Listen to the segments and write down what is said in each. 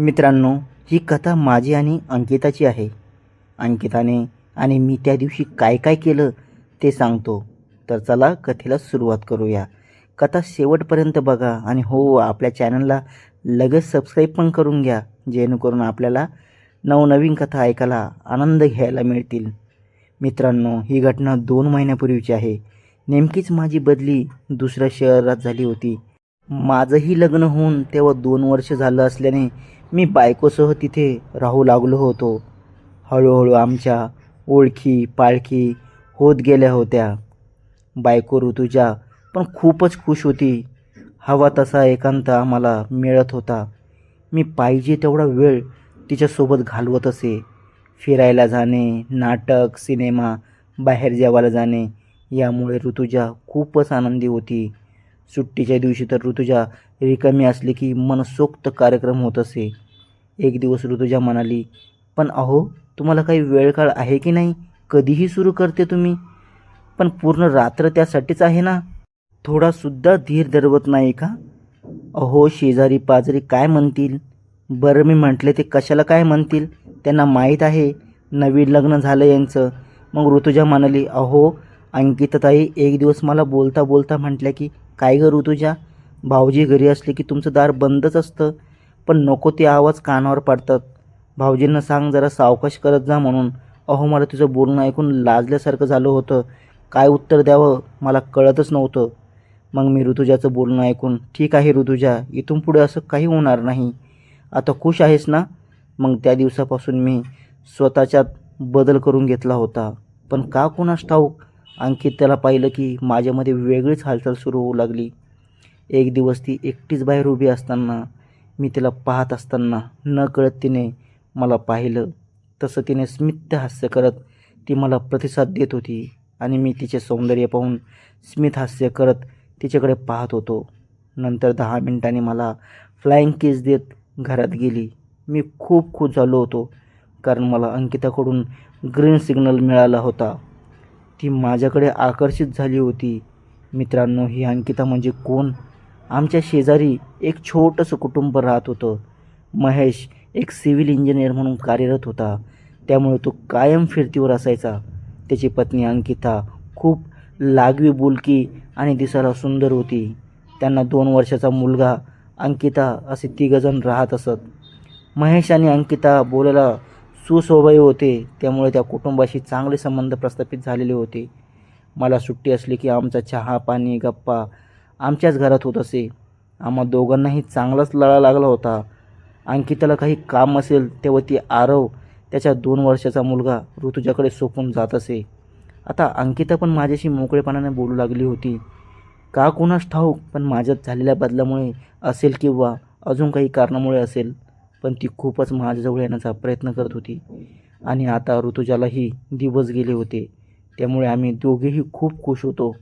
मित्रांनो ही कथा माझी आणि अंकिताची आहे. अंकिताने आणि मी त्या दिवशी काय काय केलं ते सांगतो. तर चला कथेला सुरुवात करूया. कथा शेवटपर्यंत बघा आणि हो आपल्या चॅनलला लगेच सबस्क्राईब पण करून घ्या जेणेकरून आपल्याला नवनवीन कथा ऐकायला आनंद घ्यायला मिळतील. मित्रांनो ही घटना दोन महिन्यापूर्वीची आहे. नेमकीच माझी बदली दुसऱ्या शहरात झाली होती. माझंही लग्न होऊन तेव्हा दोन वर्ष झालं असल्याने मी बायकोसह तिथे राहू लागलो होतो. हळूहळू आमच्या ओळखी पाळखी होत गेल्या होत्या. बायको ऋतुजा पण खूपच खुश होती. हवा तसा एकांत आम्हाला मिळत होता. मी पाहिजे तेवढा वेळ तिच्यासोबत घालवत असे. फिरायला जाणे नाटक सिनेमा बाहेर जेवायला जाणे यामुळे ऋतुजा खूपच आनंदी होती. सुट्टीच्या दिवशी तर ऋतुजा रिकामी असली की मनसोक्त कार्यक्रम होत असे. एक दिवस ऋतुजा म्हणाली पण अहो तुम्हाला काही वेळ काळ आहे की नाही? कधीही सुरू करते तुम्ही. पण पूर्ण रात्र त्यासाठीच आहे ना? थोडासुद्धा धीर धरवत नाही का? अहो शेजारी पाजारी काय म्हणतील? बरं मी म्हटले ते कशाला काय म्हणतील? त्यांना माहीत आहे. नवीन लग्न झालं यांचं. मग ऋतुजा म्हणाली अहो अंकिताताई एक दिवस मला बोलता बोलता म्हटल्या की काय गं ऋतुजा भाऊजी घरी असले की तुमचं दार बंदच असतं. पण नको ते आवाज कानावर पडतात. भाऊजींना सांग जरा सावकाश करत जा म्हणून. अहो मला तुझं बोलणं ऐकून लाजल्यासारखं झालं होतं. काय उत्तर द्यावं? मला कळतच नव्हतं. मग मी ऋतुजाचं बोलणं ऐकून ठीक आहे ऋतुजा इथून पुढे असं काही होणार नाही. आता खुश आहेस ना? मग त्या दिवसापासून मी स्वतःच्यात बदल करून घेतला होता. पण का कोणास ठाऊक? अंकित त्याला पाहिलं की माझ्यामध्ये वेगळीच हालचाल सुरू होऊ लागली. एक दिवस ती एकटीच बाहेर उभी असताना मी तिला पाहत असताना न कळत तिने मला पाहिलं. तसं तिने स्मित हास्य करत ती मला प्रतिसाद देत होती आणि मी तिचे सौंदर्य पाहून स्मित हास्य करत तिच्याकडे पाहत होतो. नंतर दहा मिनिटांनी मला फ्लाईंग किस देत घरात गेली. मी खूप खुश झालो होतो कारण मला अंकिताकडून ग्रीन सिग्नल मिळाला होता. ती माझ्याकडे आकर्षित झाली होती. मित्रांनो ही अंकिता म्हणजे कोण? आमच्या शेजारी एक छोटंसं कुटुंब राहत होतं. महेश एक सिव्हिल इंजिनियर म्हणून कार्यरत होता. त्यामुळे तो कायम फिरतीवर असायचा. त्याची पत्नी अंकिता खूप लागवी बोलकी आणि दिसायला सुंदर होती. त्यांना दोन वर्षाचा मुलगा अंकिता असे तिघजण राहत असत. महेश आणि अंकिता बोलायला सुस्वभावी होते त्यामुळे त्या कुटुंबाशी चांगले संबंध प्रस्थापित झालेले होते. मला सुट्टी असली की आमचा चहा पाणी गप्पा आमच्याच घरात होत असे. आम्हा दोघांनाही चांगलाच लळा लागला होता. अंकिताला काही काम असेल तेव्हा ती आरव त्याच्या दोन वर्षाचा मुलगा ऋतुजाकडे सोपून जात असे. आता अंकिता पण माझ्याशी मोकळेपणाने बोलू लागली होती. का कोणास ठाऊक पण माझ्यात झालेल्या बदलामुळे असेल किंवा अजून काही कारणामुळे असेल पण ती खूपच माझ्याजवळ येण्याचा प्रयत्न करत होती. आणि आता ऋतुजालाही दिवस गेले होते. त्यामुळे आम्ही दोघेही खूप खुश होतो.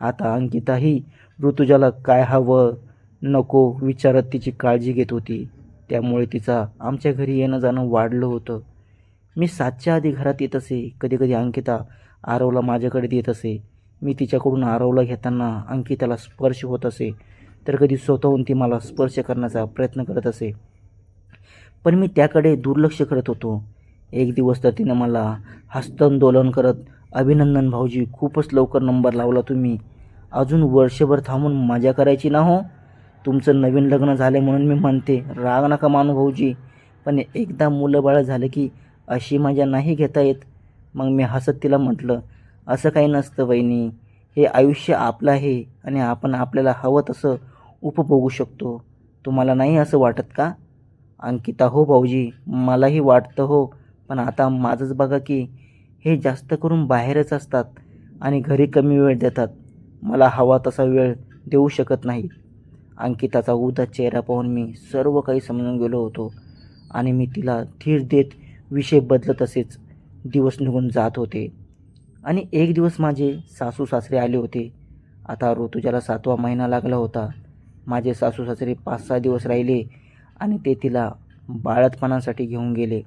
आता अंकिताही ऋतुजाला काय हवं नको विचारत तिची काळजी घेत होती. त्यामुळे तिचा आमच्या घरी येणं जाणं वाढलं होतं. मी सातच्या आधी घरात येत असे. कधीकधी अंकिता आरवला माझ्याकडे देत असे. मी तिच्याकडून आरवला घेताना अंकिताला स्पर्श होत असे. तर कधी स्वतःहून ती मला स्पर्श करण्याचा प्रयत्न करत असे. पण मी त्याकडे दुर्लक्ष करत होतो. एक दिवस तर तिनं मला हस्तांदोलन करत अभिनंदन भाऊजी खूपच लवकर नंबर लावला तुम्ही. अजून वर्षभर थांबून मजा करायची ना हो? तुमचं नवीन लग्न झालं म्हणून मी म्हणते राग नका मानू भाऊजी. पण एकदा मुलं बाळं झालं की अशी मजा नाही घेता येत. मग मी हसत तिला म्हटलं असं काही नसतं वहिनी हे आयुष्य आपलं आहे आणि आपण आपल्याला हवं तसं उपभोगू शकतो. तुम्हाला नाही असं वाटत का? अंकिता हो भाऊजी मलाही वाटतं हो पण आता माझंच बघा की हे जास्त करून बाहेरच असतात आणि घरी कमी वेळ देतात. मला हवा तसा वेळ देऊ शकत नाही अंकिताचा उदा चेहरा पाहून मी सर्व काही समजून गेलो होतो आणि मी तिला धीर देत विषय बदलत असेच दिवस निघून जात होते. आणि एक दिवस माझे सासू सासरे आले होते. आता ऋतुजाला सातवा महिना लागला होता. माझे सासू सासरे पाच सहा दिवस राहिले आणि ते तिला बाळतपणासाठी घेऊन गेले.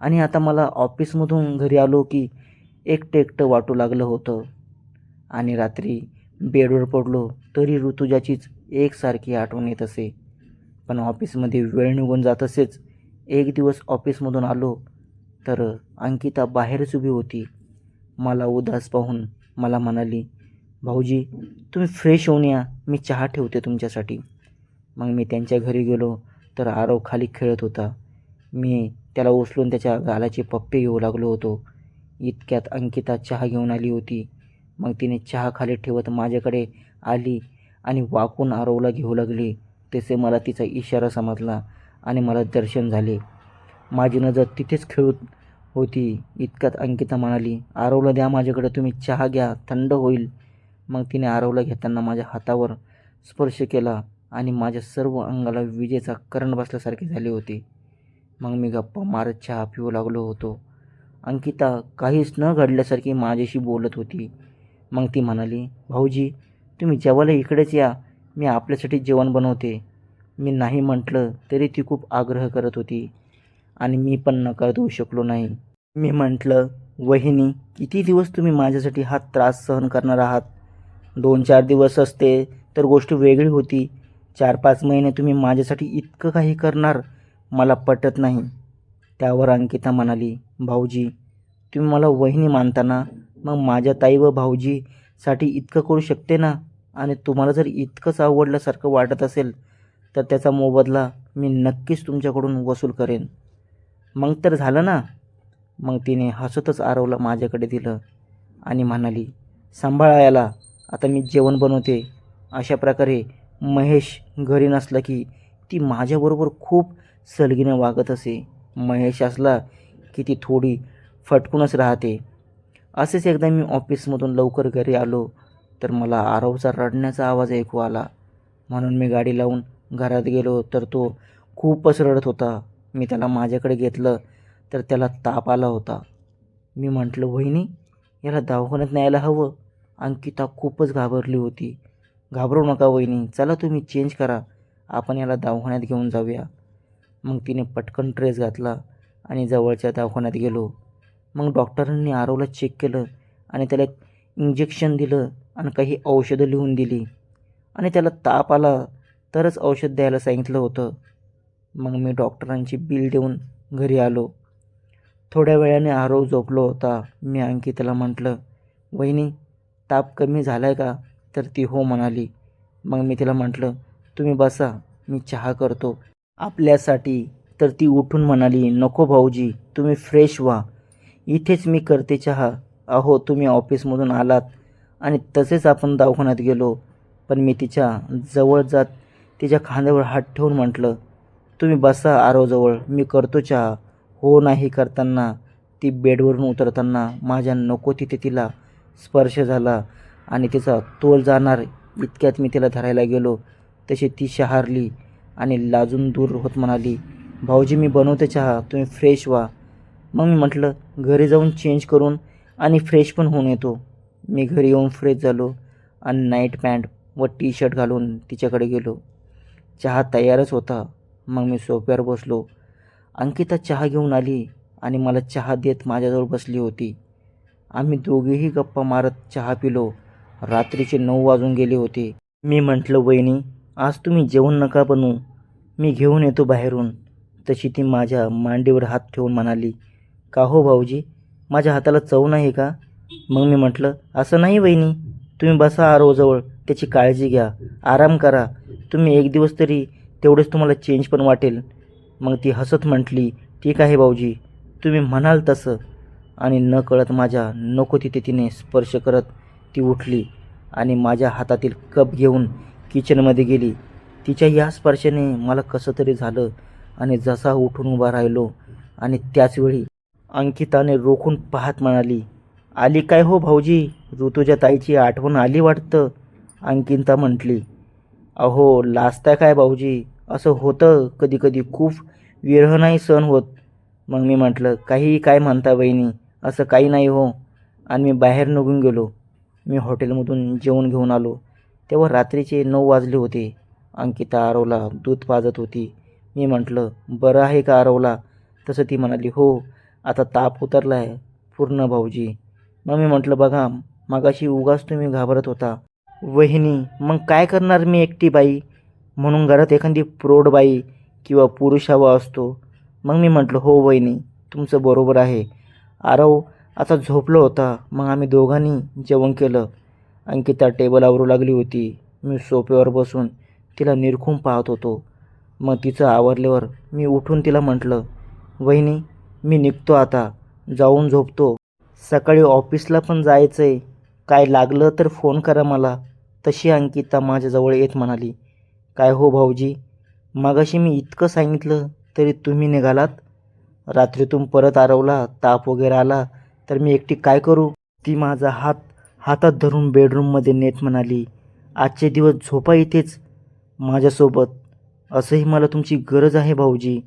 आणि आता मला ऑफिसमधून घरी आलो की एकटं एकटं वाटू लागलं होतं. आणि रात्री बेडवर पडलो तरी ऋतुजाचीच एकसारखी आठवण येत असे. पण ऑफिसमध्ये वेळ निघून जात असेच. एक दिवस ऑफिसमधून आलो तर अंकिता बाहेरच उभी होती. मला उदास पाहून मला म्हणाली भाऊजी तुम्ही फ्रेश होऊन या. मी चहा ठेवते तुमच्यासाठी. मग मी त्यांच्या घरी गेलो. तर आरव खाली खेळत होता. मी त्याला उचलून त्याच्या गालाचे पप्पे घेऊ लागलो होतो. इतक्यात अंकिता चहा घेऊन आली होती. मग तिने चहा खाली ठेवत माझ्याकडे आली आणि वाकून आरवला घेऊ लागली. तसे मला तिचा इशारा समजला आणि मला दर्शन झाले. माझी नजर तिथेच खेळत होती. इतक्यात अंकिता म्हणाली आरवला द्या माझ्याकडे तुम्ही चहा घ्या थंड होईल. मग तिने आरवला घेताना माझ्या हातावर स्पर्श केला. आणि माझ्या सर्व अंगाला विजेचा करंट बसल्यासारखे झाले होते. मग मी गप्पा मारत चहा पिऊ लागलो होतो. अंकिता काहीच न घडल्यासारखी माझ्याशी बोलत होती. मग ती म्हणाली भाऊजी तुम्ही जेवायला इकडेच या. मी आपल्यासाठी जेवण बनवते. मी नाही म्हटलं तरी ती खूप आग्रह करत होती. आणि मी पण नकार देऊ शकलो नाही. मी म्हटलं वहिनी किती दिवस तुम्ही माझ्यासाठी हा त्रास सहन करणार आहात? दोन चार दिवस असते तर गोष्ट वेगळी होती. चार पाच महिने तुम्ही माझ्यासाठी इतकं काही करणार मला पटत नाही. त्यावर अंकिता म्हणाली भाऊजी तुम्ही मला वहिनी मानता ना? मग माझ्या ताई व भाऊजीसाठी इतकं करू शकते ना? आणि तुम्हाला जर इतकंच आवडल्यासारखं वाटत असेल तर त्याचा मोबदला मी नक्कीच तुमच्याकडून वसूल करेन. मग तर झालं ना? मग तिने हसतच आरवला माझ्याकडे दिलं आणि म्हणाली सांभाळा याला आता मी जेवण बनवते. अशा प्रकारे महेश घरी नसला की ती माझ्याबरोबर खूप सलगीनं वागत असे. महेश असला की ती थोडी फटकूनच राहते. असेच एकदा मी ऑफिसमधून लवकर घरी आलो तर मला आरवचा रडण्याचा आवाज ऐकू आला. म्हणून मी गाडी लावून घरात गेलो तर तो खूपच रडत होता. मी त्याला माझ्याकडे घेतलं तर त्याला ताप आला होता. मी म्हटलं वहिनी याला दवाखान्यात न्यायला हवं. अंकिता खूपच घाबरली होती. घाबरू नका वहिनी. चला तुम्ही चेंज करा. आपण याला दवाखान्यात घेऊन जाऊया. मग तिने पटकन ड्रेस घातला आणि जवळच्या दवाखान्यात गेलो. मग डॉक्टरांनी आरवला चेक केलं आणि त्याला एक इंजेक्शन दिलं आणि काही औषधं लिहून दिली. आणि त्याला ताप आला. तरच औषध द्यायला सांगितलं होतं. मग मी डॉक्टरांची बिल देऊन घरी आलो. थोड्या वेळाने आरव झोपलो होता. मी आणखी त्याला म्हटलं वहिनी ताप कमी झाला आहे का? तर ती हो म्हणाली. मग मी तिला म्हटलं तुम्ही बसा मी चहा करतो. आपल्यासाठी. तर ती उठून म्हणाली नको भाऊजी तुम्ही फ्रेश व्हा. इथेच मी करते चहा. अहो तुम्ही ऑफिसमधून आलात आणि तसेच आपण दवाखान्यात गेलो. पण मी तिच्या जवळ जात तिच्या खांद्यावर हात ठेवून म्हटलं तुम्ही बसा आरोजवळ मी करतो चहा. हो नाही करताना. ती बेडवरून उतरताना माझ्या नको तिथे तिला स्पर्श झाला. आणि तिचा तोल जाणार इतक्यात मी तिला धरायला गेलो. तशी ती शहारली आणि लाजून दूर होत म्हणाली भाऊजी मी बनवते चहा तुम्ही फ्रेश व्हा. मग मी म्हटलं घरी जाऊन चेंज करून आणि फ्रेश पण होऊन येतो. मी घरी येऊन फ्रेश झालो आणि नाईट पॅन्ट व टी शर्ट घालून तिच्याकडे गेलो. चहा तयारच होता. मग मी सोप्यावर बसलो. अंकिता चहा घेऊन आली आणि मला चहा देत माझ्याजवळ बसली होती. आम्ही दोघेही गप्पा मारत चहा पिलो. रात्रीचे नऊ वाजून गेले होते. मी म्हटलं वहिनी आज तुम्ही जेवण नका बनवू. मी घेऊन येतो बाहेरून. तशी ती माझ्या मांडीवर हात ठेवून म्हणाली का हो भाऊजी? माझ्या हाताला चव नाही का? मग मी म्हटलं असं नाही वहिनी. तुम्ही बसा आरोजवळ त्याची काळजी घ्या. आराम करा. तुम्ही एक दिवस तरी तेवढेच तुम्हाला चेंज पण वाटेल. मग ती हसत म्हटली ठीक आहे भाऊजी. तुम्ही म्हणाल तसं. आणि न कळत माझ्या नको तिथे तिने स्पर्श करत ती उठली आणि माझ्या हातातील कप घेऊन किचनमध्ये गेली. तिच्या या स्पर्शाने मला कसं तरी झालं आणि जसा उठून उभा राहिलो आणि त्याचवेळी अंकिताने रोखून पाहत म्हणाली आली काय हो भाऊजी? ऋतुजा ताईची आठवण आली वाटतं? अंकिता म्हटली अहो लाजताय काय भाऊजी? असं होतं कधी कधी खूप विरह नाही सण होत. मग मी म्हटलं काहीही काय म्हणता बहिणी? असं काही नाही हो. आणि मी बाहेर निघून गेलो. मी हॉटेलमधून जेवण घेऊन आलो. तेव्हा रात्रीचे नऊ वाजले होते. अंकिता आरवला दूध पाजत होती. मी म्हटलं बरं आहे का आरवला? तसं ती म्हणाली हो आता ताप उतरला आहे पूर्ण भाऊजी. मग मी म्हटलं बघा मागाशी उगाच तुम्ही घाबरत होता. वहिनी मग काय करणार मी एकटी बाई? म्हणून घरात एखादी प्रौढ बाई किंवा पुरुष हवा असतो. मग मी म्हटलं हो वहिनी तुमचं बरोबर आहे. आरव आता झोपलो होता. मग आम्ही दोघांनी जेवण केलं. अंकिता टेबल आवरू लागली होती. मी सोफ्यावर बसून तिला निरखून पाहत होतो. मग तिचं आवरल्यावर मी उठून तिला म्हटलं वहिनी मी निघतो आता. जाऊन झोपतो. सकाळी ऑफिसला पण जायचं आहे काय लागलं तर फोन करा मला. तशी अंकिता माझ्याजवळ येत म्हणाली. काय हो भाऊजी? मगाशी मी इतकं सांगितलं तरी तुम्ही निघालात? रात्रीतून परत आरवला ताप वगैरे आला तर मी एकटी काय करू? ती माझा हात हातात धरून बेडरूममध्ये नेट म्हणाली आजचे दिवस झोपा इथेच. माझ्यासोबत असंही मला तुमची गरज आहे भाऊजी.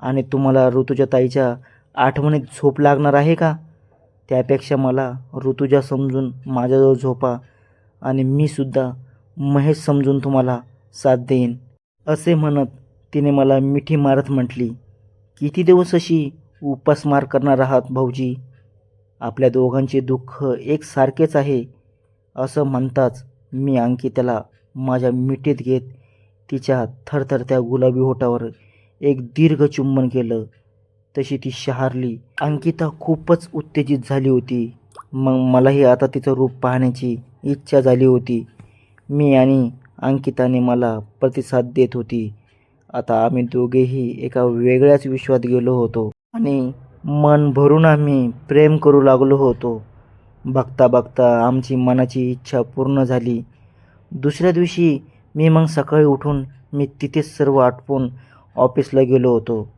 आणि तुम्हाला ऋतुजा ताईच्या आठवणीत झोप लागणार आहे का? त्यापेक्षा मला ऋतुजा समजून माझ्याजवळ झोपा. आणि मी सुद्धा महेश समजून तुम्हाला साथ देईन. असे म्हणत तिने मला मिठी मारत म्हटली किती दिवस अशी उपासमार करणार आहात भाऊजी? आपल्या दोघांचे दुःख एकसारखेच आहे असं म्हणताच मी अंकिताला माझ्या मिठीत घेत तिच्या थरथरत्या गुलाबी होटावर एक दीर्घ चुंबन केलं. तशी ती शहारली. अंकिता खूपच उत्तेजित झाली होती. मग मलाही आता तिचं रूप पाहण्याची इच्छा झाली होती. मी आणि अंकिताने मला प्रतिसाद देत होती. आता आम्ही दोघेही एका वेगळ्याच विश्वात गेलो होतो. आणि मन भरून आम्ही प्रेम करू लागलो होतो. बघता बघता आमची मनाची इच्छा पूर्ण झाली. दुसऱ्या दिवशी मी मग सकाळी उठून मी तिथेच सर्व आटपून ऑफिसला गेलो होतो.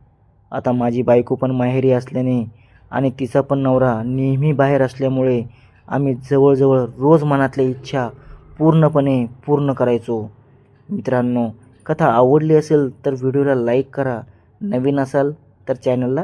आता माझी बायको पण माहेरी असल्याने आणि तिचा पण नवरा नेहमी बाहेर असल्यामुळे आम्ही जवळजवळ रोज मनातल्या इच्छा पूर्णपणे पूर्ण करायचो. मित्रांनो कथा आवडली असेल तर व्हिडिओला लाईक करा. नवीन असाल तर चॅनलला